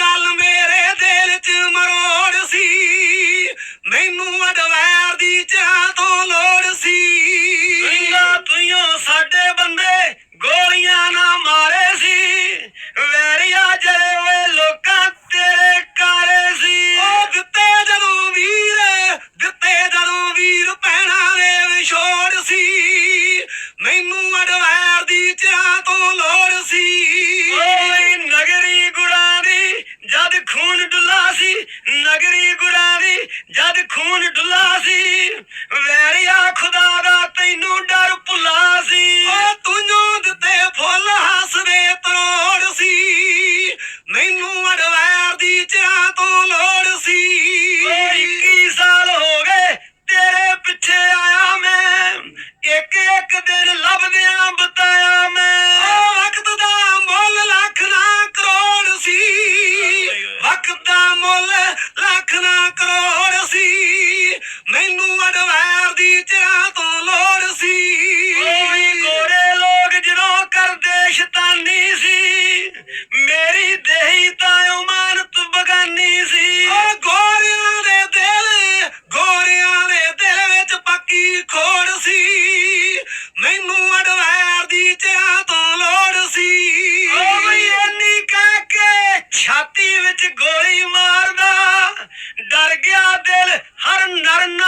गाल में ਆਜ਼ਾਦ ਖੂਨ ਡੁੱਲਾ ਸੀ। ਵੈਰੀਆ ਖੁਦਾ ਦਾ ਤੈਨੂੰ ਡਰ ਭੁਲਾ ਸੀ। ਓ ਤੂੰ ਜੋਦ ਤੇ ਫੁੱਲ ਹੱਸਦੇ ਤੋੜ ਸੀ। ਮੈਨੂੰ ਅੜਵੈਰ ਦੀ ਚਾਹ ਤੋਂ ਲੋੜ ਸੀ। ਓ 21 ਸਾਲ ਹੋ ਗਏ ਤੇਰੇ ਪਿੱਛੇ ਆਇਆ ਮੈਂ। ਇੱਕ ਇੱਕ ਦਿਨ ਲੱਭਦਿਆਂ ਬਤਾਇਆ ਮੈਂ। ਓ ਵਕਤ ਦਾ ਮੁੱਲ ਲੱਖ ਨਾ ਕਰੋੜ ਸੀ। ਵਕਤ ਦਾ ਮੁੱਲ ਲੱਖਣਾ ਕਰੋੜ ਸੀ। ਮੈਨੂੰ ਅਡਵੈਰ ਦੀ ਤੇਰਾ ਤੋਂ ਲੋੜ ਸੀ। ਕੋਈ ਗੋਰੇ ਲੋਕ ਜਦੋਂ ਕਰਦੇ ਸ਼ੈਤਾਨੀ ਸੀ, ਮੇਰੀ ਦੇਹੀ போல ஹரன் நரன்